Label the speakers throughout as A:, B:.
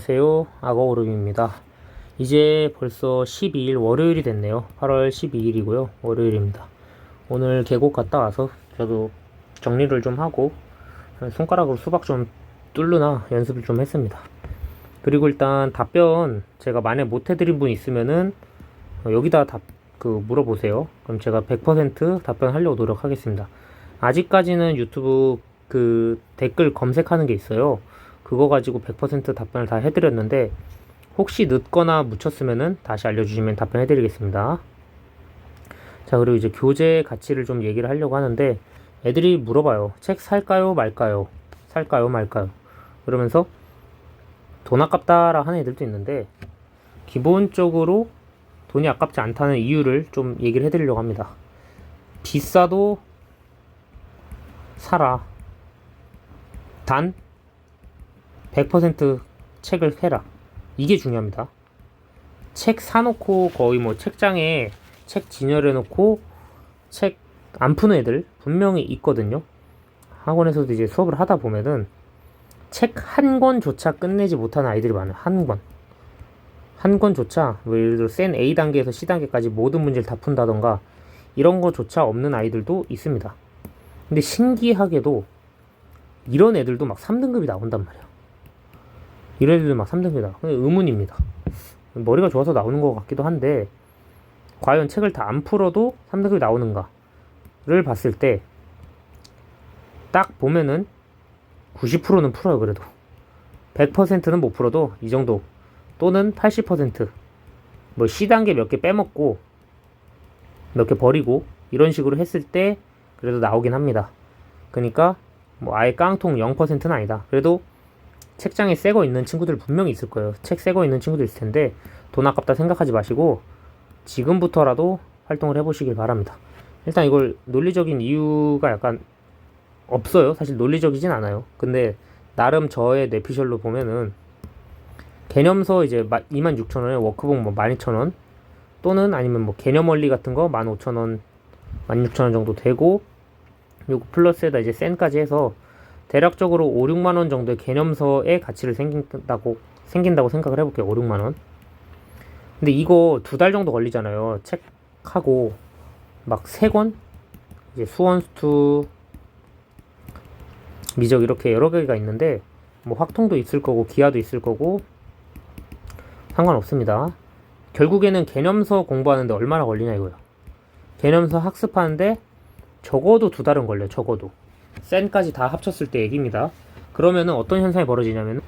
A: 안녕하세요 악어오름입니다. 이제 벌써 12일 월요일이 됐네요. 8월 12일이고요. 월요일입니다. 오늘 계곡 갔다 와서 저도 정리를 좀 하고 손가락으로 수박 좀 뚫르나 연습을 좀 했습니다. 그리고 일단 답변 제가 만약 못 해드린 분 있으면은 어, 여기다 답 그 물어보세요. 그럼 제가 100% 답변하려고 노력하겠습니다. 아직까지는 유튜브 그 댓글 검색하는 게 있어요 그거 가지고 100% 답변을 다 해드렸는데 혹시 늦거나 묻혔으면은 다시 알려주시면 답변해드리겠습니다. 자 그리고 이제 교재 가치를 좀 얘기를 하려고 하는데 애들이 물어봐요. 책 살까요 말까요? 살까요 말까요? 그러면서 돈 아깝다라 하는 애들도 있는데 기본적으로 돈이 아깝지 않다는 이유를 좀 얘기를 해드리려고 합니다. 비싸도 사라. 단 100% 책을 해라. 이게 중요합니다. 책 사놓고 거의 뭐 책장에 책 진열해 놓고 책 안 푸는 애들 분명히 있거든요. 학원에서도 이제 수업을 하다 보면은 책 한 권조차 끝내지 못하는 아이들이 많아요. 한 권. 한 권조차 뭐 예를 들어 센 A 단계에서 C 단계까지 모든 문제를 다 푼다던가 이런 거조차 없는 아이들도 있습니다. 근데 신기하게도 이런 애들도 막 3등급이 나온단 말이야. 애들도 막 3등급이다. 의문입니다. 머리가 좋아서 나오는 것 같기도 한데, 과연 책을 다 안 풀어도 3등급이 나오는가를 봤을 때, 딱 보면은 90%는 풀어요, 그래도. 100%는 못 풀어도 이 정도. 또는 80%. 뭐 C단계 몇 개 빼먹고, 몇 개 버리고, 이런 식으로 했을 때, 그래도 나오긴 합니다. 그러니까, 뭐 아예 깡통 0%는 아니다. 그래도 책장에 새거 있는 친구들 분명히 있을 거예요. 책 새거 있는 친구들 있을 텐데 돈 아깝다 생각하지 마시고 지금부터라도 활동을 해보시길 바랍니다. 일단 이걸 논리적인 이유가 약간 없어요. 사실 논리적이진 않아요. 근데 나름 저의 뇌피셜로 보면은 개념서 이제 26,000원에 워크북 뭐 12,000원 또는 아니면 뭐 개념 원리 같은 거 15,000원, 16,000원 정도 되고 요거 플러스에다 이제 센까지 해서 대략적으로 5, 6만 원 정도의 개념서의 가치를 생긴다고 생긴다고 생각을 해볼게요. 5, 6만 원. 근데 이거 두 달 정도 걸리잖아요. 책하고 막 세 권, 이제 수원수투, 미적 이렇게 여러 개가 있는데 뭐 확통도 있을 거고 기하도 있을 거고 상관없습니다. 결국에는 개념서 공부하는데 얼마나 걸리냐 이거야. 개념서 학습하는데 적어도 두 달은 걸려요. 적어도. 센까지 다 합쳤을 때 얘기입니다. 그러면은 어떤 현상이 벌어지냐면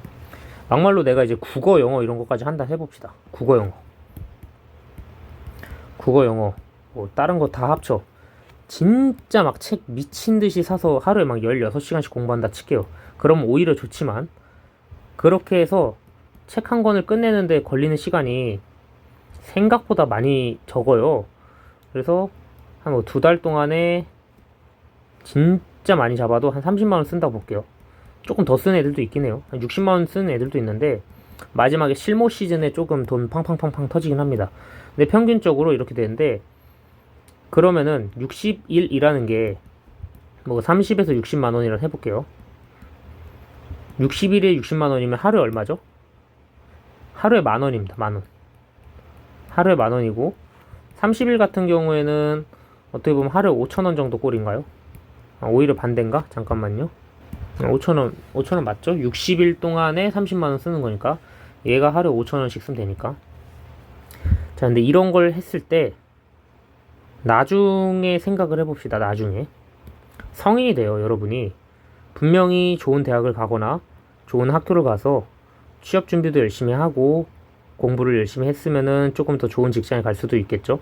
A: 막말로 내가 이제 국어, 영어 이런 것까지 한다 해봅시다. 국어, 영어. 국어, 영어. 뭐 다른 거 다 합쳐. 진짜 막 책 미친 듯이 사서 하루에 막 16시간씩 공부한다 칠게요. 그럼 오히려 좋지만 그렇게 해서 책 한 권을 끝내는데 걸리는 시간이 생각보다 많이 적어요. 그래서 한뭐두달 동안에 진 짜 많이 잡아도 한 30만원 쓴다고 볼게요. 조금 더 쓰는 애들도 있긴 해요. 한 60만원 쓰는 애들도 있는데, 마지막에 실모 시즌에 조금 돈 팡팡팡팡 터지긴 합니다. 근데 평균적으로 이렇게 되는데, 그러면은 60일이라는 게, 뭐 30에서 60만원이라 해볼게요. 60일에 60만원이면 하루에 얼마죠? 하루에 만원입니다. 만원. 하루에 만원이고, 30일 같은 경우에는 어떻게 보면 하루에 5천원 정도 꼴인가요? 아, 오히려 반대인가? 잠깐만요. 5천원, 5천원 맞죠? 60일 동안에 30만원 쓰는 거니까. 얘가 하루에 5천원씩 쓰면 되니까. 자, 근데 이런 걸 했을 때, 나중에 생각을 해봅시다, 나중에. 성인이 돼요, 여러분이. 분명히 좋은 대학을 가거나, 좋은 학교를 가서, 취업 준비도 열심히 하고, 공부를 열심히 했으면은 조금 더 좋은 직장에 갈 수도 있겠죠.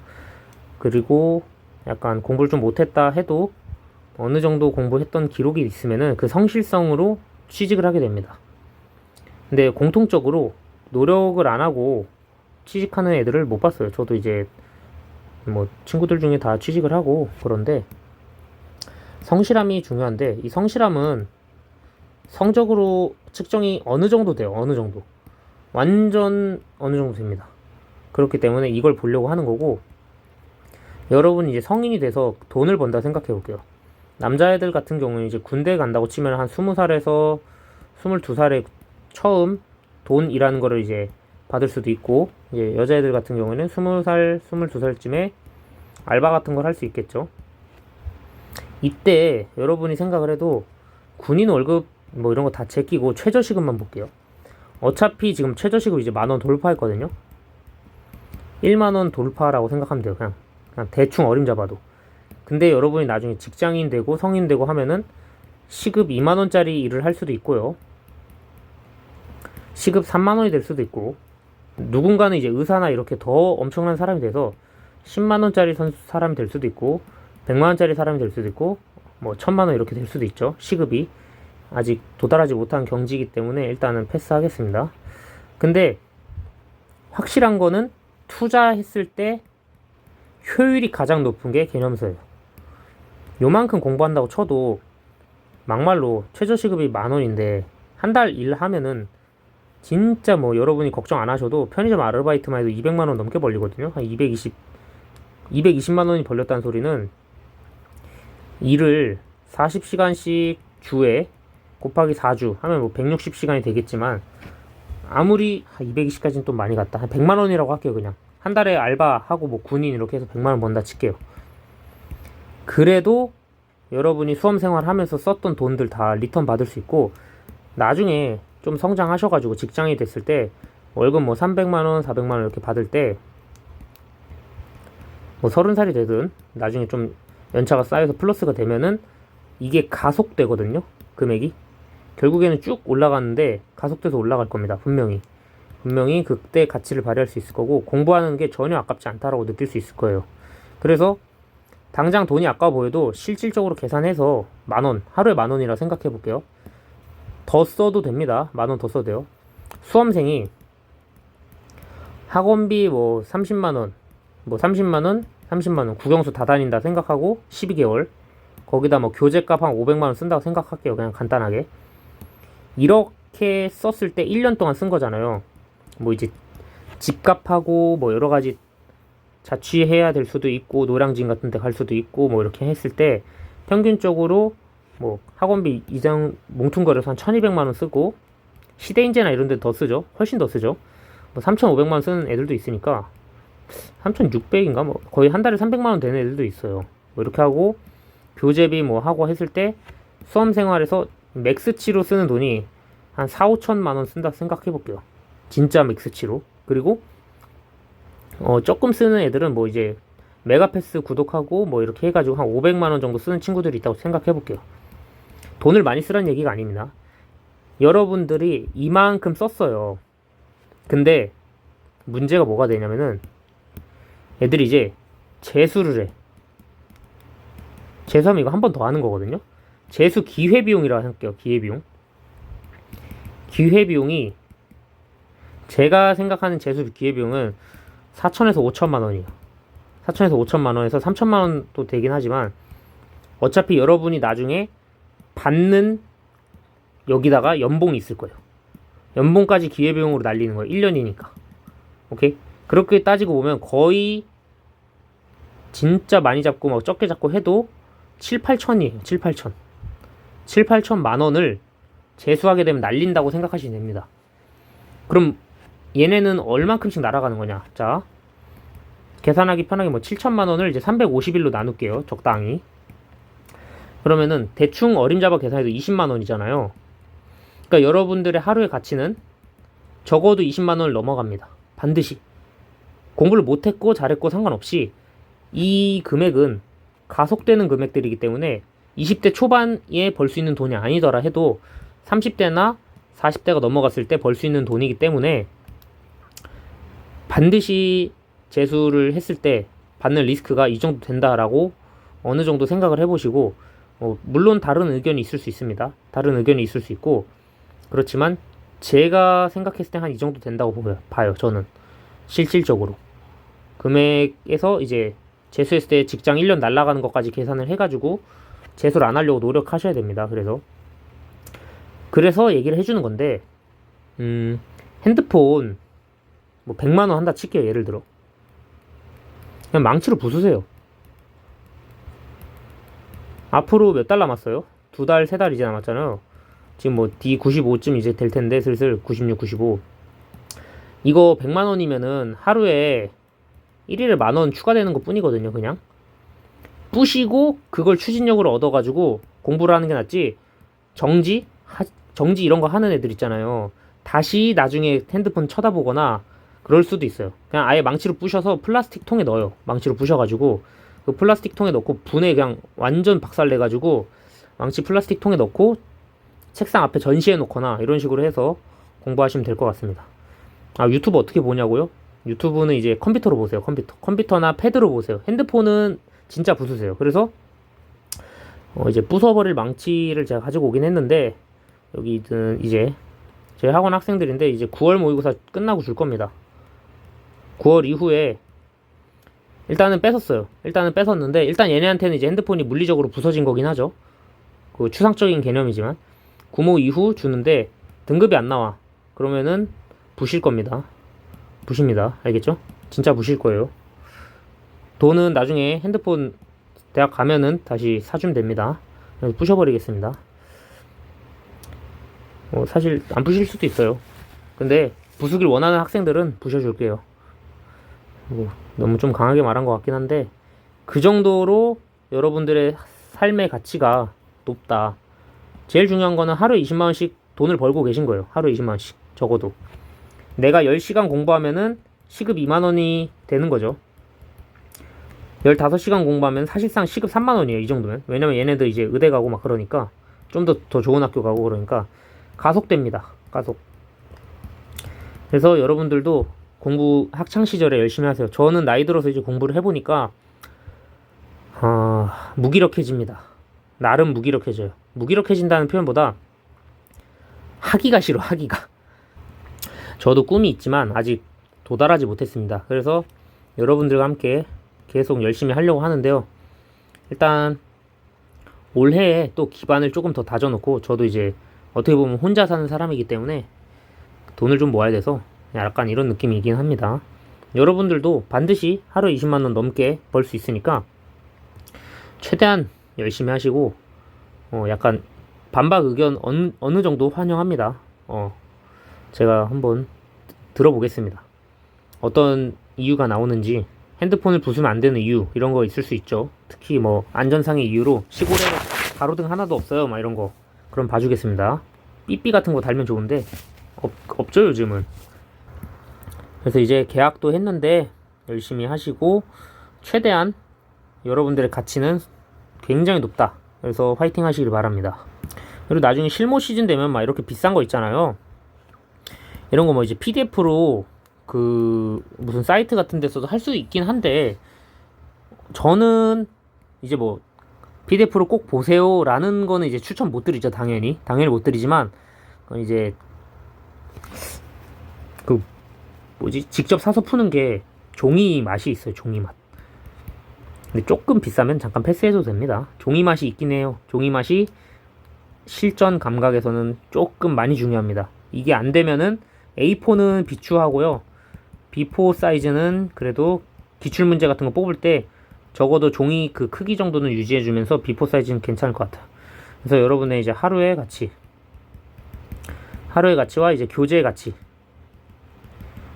A: 그리고 약간 공부를 좀 못했다 해도 어느 정도 공부했던 기록이 있으면은 그 성실성으로 취직을 하게 됩니다. 근데 공통적으로 노력을 안 하고 취직하는 애들을 못 봤어요. 저도 이제 뭐 친구들 중에 다 취직을 하고 그런데 성실함이 중요한데 이 성실함은 성적으로 측정이 어느 정도 돼요. 어느 정도. 완전 어느 정도 됩니다. 그렇기 때문에 이걸 보려고 하는 거고 여러분이 이제 성인이 돼서 돈을 번다 생각해 볼게요. 남자애들 같은 경우는 이제 군대 간다고 치면 한 20살에서 22살에 처음 돈이라는 거를 이제 받을 수도 있고 이제 여자애들 같은 경우에는 20살, 22살쯤에 알바 같은 걸 할 수 있겠죠. 이때 여러분이 생각을 해도 군인 월급 뭐 이런 거 다 제끼고 최저시급만 볼게요. 어차피 지금 최저시급 이제 만 원 돌파했거든요. 1만 원 돌파라고 생각하면 돼요. 그냥 그냥 대충 어림잡아도. 근데 여러분이 나중에 직장인 되고 성인 되고 하면은 시급 2만 원짜리 일을 할 수도 있고요. 시급 3만 원이 될 수도 있고 누군가는 이제 의사나 이렇게 더 엄청난 사람이 돼서 10만 원짜리 선 사람이 될 수도 있고 100만 원짜리 사람이 될 수도 있고 뭐 1000만 원 이렇게 될 수도 있죠. 시급이 아직 도달하지 못한 경지이기 때문에 일단은 패스하겠습니다. 근데 확실한 거는 투자했을 때 효율이 가장 높은 게 개념서예요. 요만큼 공부한다고 쳐도 막말로 최저시급이 만 원인데 한 달 일하면은 진짜 뭐 여러분이 걱정 안 하셔도 편의점 아르바이트만 해도 200만 원 넘게 벌리거든요. 한 220, 220만 원이 벌렸다는 소리는 일을 40시간씩 주에 곱하기 4주 하면 뭐 160시간이 되겠지만 아무리 220까지는 좀 많이 갔다. 한 100만 원이라고 할게요, 그냥. 한 달에 알바하고 뭐 군인 이렇게 해서 100만 원 번다 칠게요. 그래도 여러분이 수험 생활하면서 썼던 돈들 다 리턴 받을 수 있고 나중에 좀 성장하셔가지고 직장이 됐을 때 월급 뭐 300만 원, 400만 원 이렇게 받을 때뭐 30살이 되든 나중에 좀 연차가 쌓여서 플러스가 되면은 이게 가속되거든요. 금액이. 결국에는 쭉 올라가는데 가속돼서 올라갈 겁니다. 분명히. 분명히 그때 가치를 발휘할 수 있을 거고 공부하는 게 전혀 아깝지 않다라고 느낄 수 있을 거예요. 그래서 당장 돈이 아까워 보여도 실질적으로 계산해서 만 원, 하루에 만 원이라 생각해 볼게요. 더 써도 됩니다. 만 원 더 써도 돼요. 수험생이 학원비 뭐 30만 원, 뭐 30만 원, 30만 원, 국영수 다 다닌다 생각하고 12개월 거기다 뭐 교재값 한 500만 원 쓴다고 생각할게요. 그냥 간단하게. 이렇게 썼을 때 1년 동안 쓴 거잖아요. 뭐 이제 집값하고 뭐 여러 가지 자취해야 될 수도 있고 노량진 같은 데 갈 수도 있고 뭐 이렇게 했을 때 평균적으로 뭐 학원비 이장 뭉퉁거려서 한 1200만 원 쓰고 시대인재나 이런 데 더 쓰죠. 훨씬 더 쓰죠. 뭐 3500만 원 쓰는 애들도 있으니까 3600인가 뭐 거의 한 달에 300만 원 되는 애들도 있어요. 뭐 이렇게 하고 교재비 뭐 하고 했을 때 수험 생활에서 맥스치로 쓰는 돈이 한 4, 5천만 원 쓴다 생각해 볼게요. 진짜 맥스치로. 그리고 어 조금 쓰는 애들은 뭐 이제 메가패스 구독하고 뭐 이렇게 해가지고 한 500만 원 정도 쓰는 친구들이 있다고 생각해 볼게요. 돈을 많이 쓰라는 얘기가 아닙니다. 여러분들이 이만큼 썼어요. 근데 문제가 뭐가 되냐면은 애들이 이제 재수를 해. 재수하면 이거 한 번 더 하는 거거든요. 재수 기회비용이라고 할게요. 기회비용. 기회비용이 제가 생각하는 재수 기회비용은 4천에서 5천만 원이에요. 4천에서 5천만 원에서 3천만 원도 되긴 하지만 어차피 여러분이 나중에 받는 여기다가 연봉이 있을 거예요. 연봉까지 기회비용으로 날리는 거예요. 1년이니까. 오케이? 그렇게 따지고 보면 거의 진짜 많이 잡고 막 적게 잡고 해도 7, 8천이에요. 7, 8천. 7, 8천만 원을 재수하게 되면 날린다고 생각하시면 됩니다. 그럼 얘네는 얼만큼씩 날아가는 거냐? 자, 계산하기 편하게 뭐 7천만 원을 이제 350일로 나눌게요. 적당히. 그러면은 대충 어림잡아 계산해도 20만 원이잖아요. 그러니까 여러분들의 하루의 가치는 적어도 20만 원을 넘어갑니다. 반드시. 공부를 못했고 잘했고 상관없이 이 금액은 가속되는 금액들이기 때문에 20대 초반에 벌 수 있는 돈이 아니더라 해도 30대나 40대가 넘어갔을 때 벌 수 있는 돈이기 때문에 반드시 재수를 했을 때 받는 리스크가 이 정도 된다라고 어느 정도 생각을 해보시고 어, 물론 다른 의견이 있을 수 있습니다. 다른 의견이 있을 수 있고 그렇지만 제가 생각했을 때 한 이 정도 된다고 보여, 봐요. 저는 실질적으로 금액에서 이제 재수했을 때 직장 1년 날라가는 것까지 계산을 해가지고 재수를 안 하려고 노력하셔야 됩니다. 그래서 그래서 얘기를 해주는 건데 음, 핸드폰 뭐 100만 원 한다 칠게요. 예를 들어 그냥 망치로 부수세요. 앞으로 몇 달 남았어요? 두 달, 세 달 이제 남았잖아요. 지금 뭐 D95쯤 이제 될 텐데 슬슬 96, 95. 이거 100만 원이면은 하루에 1일에 만 원 추가되는 것 뿐이거든요, 그냥. 부시고 그걸 추진력으로 얻어 가지고 공부를 하는 게 낫지. 정지? 하- 정지 이런 거 하는 애들 있잖아요. 다시 나중에 핸드폰 쳐다보거나 그럴 수도 있어요. 그냥 아예 망치로 부셔서 플라스틱 통에 넣어요. 망치로 부셔가지고 그 플라스틱 통에 넣고 분해 그냥 완전 박살내가지고 망치 플라스틱 통에 넣고 책상 앞에 전시해 놓거나 이런 식으로 해서 공부하시면 될 것 같습니다. 아 유튜브 어떻게 보냐고요? 유튜브는 이제 컴퓨터로 보세요. 컴퓨터 컴퓨터나 패드로 보세요. 핸드폰은 진짜 부수세요. 그래서 어 이제 부숴버릴 망치를 제가 가지고 오긴 했는데 여기는 이제 제 학원 학생들인데 이제 9월 모의고사 끝나고 줄 겁니다. 9월 이후에 일단은 뺏었어요. 일단은 뺏었는데 일단 얘네한테는 이제 핸드폰이 물리적으로 부서진 거긴 하죠. 그 추상적인 개념이지만 구모 이후 주는데 등급이 안 나와. 그러면은 부실 겁니다. 부십니다. 알겠죠? 진짜 부실 거예요. 돈은 나중에 핸드폰 대학 가면은 다시 사주면 됩니다. 그래서 부셔버리겠습니다. 어, 사실 안 부실 수도 있어요. 근데 부수길 원하는 학생들은 부셔줄게요. 뭐, 너무 좀 강하게 말한 것 같긴 한데 그 정도로 여러분들의 삶의 가치가 높다. 제일 중요한 거는 하루에 20만 원씩 돈을 벌고 계신 거예요. 하루에 20만 원씩 적어도. 내가 10시간 공부하면은 시급 2만 원이 되는 거죠. 15시간 공부하면 사실상 시급 3만 원이에요. 이 정도면. 왜냐면 얘네들 이제 의대 가고 막 그러니까 좀 더더 좋은 학교 가고 그러니까 가속됩니다. 가속. 그래서 여러분들도 공부 학창 시절에 열심히 하세요. 저는 나이 들어서 이제 공부를 해보니까 아, 무기력해집니다. 나름 무기력해져요. 무기력해진다는 표현보다 하기가 싫어. 하기가. 저도 꿈이 있지만 아직 도달하지 못했습니다. 그래서 여러분들과 함께 계속 열심히 하려고 하는데요. 일단 올해에 또 기반을 조금 더 다져놓고 저도 이제 어떻게 보면 혼자 사는 사람이기 때문에 돈을 좀 모아야 돼서 약간 이런 느낌이긴 합니다. 여러분들도 반드시 하루 20만 원 넘게 벌 수 있으니까 최대한 열심히 하시고 어 약간 반박 의견 어느, 어느 정도 환영합니다. 어 제가 한번 들어보겠습니다. 어떤 이유가 나오는지 핸드폰을 부수면 안 되는 이유 이런 거 있을 수 있죠. 특히 뭐 안전상의 이유로 시골에 가로등 하나도 없어요. 막 이런 거 그럼 봐주겠습니다. 삐삐 같은 거 달면 좋은데 없, 없죠 요즘은. 그래서 이제 계약도 했는데 열심히 하시고 최대한 여러분들의 가치는 굉장히 높다. 그래서 화이팅 하시길 바랍니다. 그리고 나중에 실무 시즌 되면 막 이렇게 비싼 거 있잖아요. 이런 거 뭐 이제 PDF로 그 무슨 사이트 같은 데서도 할 수 있긴 한데 저는 이제 뭐 PDF로 꼭 보세요라는 거는 이제 추천 못 드리죠 당연히 당연히 못 드리지만 그건 이제 그 뭐지? 직접 사서 푸는 게 종이 맛이 있어요 종이 맛. 근데 조금 비싸면 잠깐 패스해도 됩니다. 종이 맛이 있긴 해요. 종이 맛이 실전 감각에서는 조금 많이 중요합니다. 이게 안 되면은 A4는 비추하고요. B4 사이즈는 그래도 기출 문제 같은 거 뽑을 때 적어도 종이 그 크기 정도는 유지해주면서 B4 사이즈는 괜찮을 것 같아요. 그래서 여러분의 이제 하루의 가치, 하루의 가치와 이제 교재의 가치.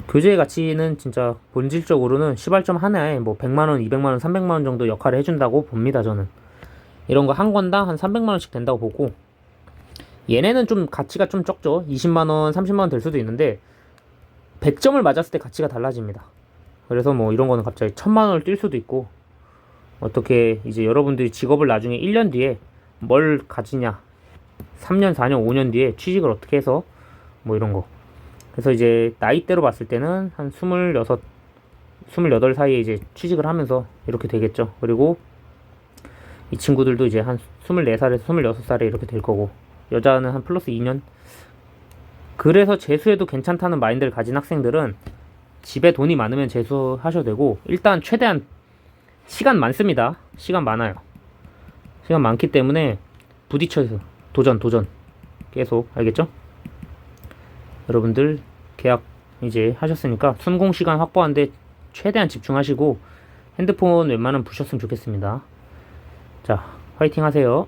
A: 교재의 가치는 진짜 본질적으로는 시발점 하나에 뭐 100만원, 200만원, 300만원 정도 역할을 해준다고 봅니다, 저는. 이런 거 한 권당 한 300만원씩 된다고 보고, 얘네는 좀 가치가 좀 적죠. 20만원, 30만원 될 수도 있는데, 100점을 맞았을 때 가치가 달라집니다. 그래서 뭐 이런 거는 갑자기 1000만원을 뛸 수도 있고, 어떻게 이제 여러분들이 직업을 나중에 1년 뒤에 뭘 가지냐 3년 4년 5년 뒤에 취직을 어떻게 해서 뭐 이런 거 그래서 이제 나이대로 봤을 때는 한 26, 28 사이에 이제 취직을 하면서 이렇게 되겠죠 그리고 이 친구들도 이제 한 24살에서 26살에 이렇게 될 거고 여자는 한 플러스 2년 그래서 재수해도 괜찮다는 마인드를 가진 학생들은 집에 돈이 많으면 재수하셔도 되고 일단 최대한 시간 많습니다. 시간 많아요. 시간 많기 때문에 부딪혀서 도전, 도전. 계속, 알겠죠? 여러분들 계약 이제 하셨으니까 순공 시간 확보하는데 최대한 집중하시고 핸드폰 웬만하면 부셨으면 좋겠습니다. 자, 화이팅 하세요.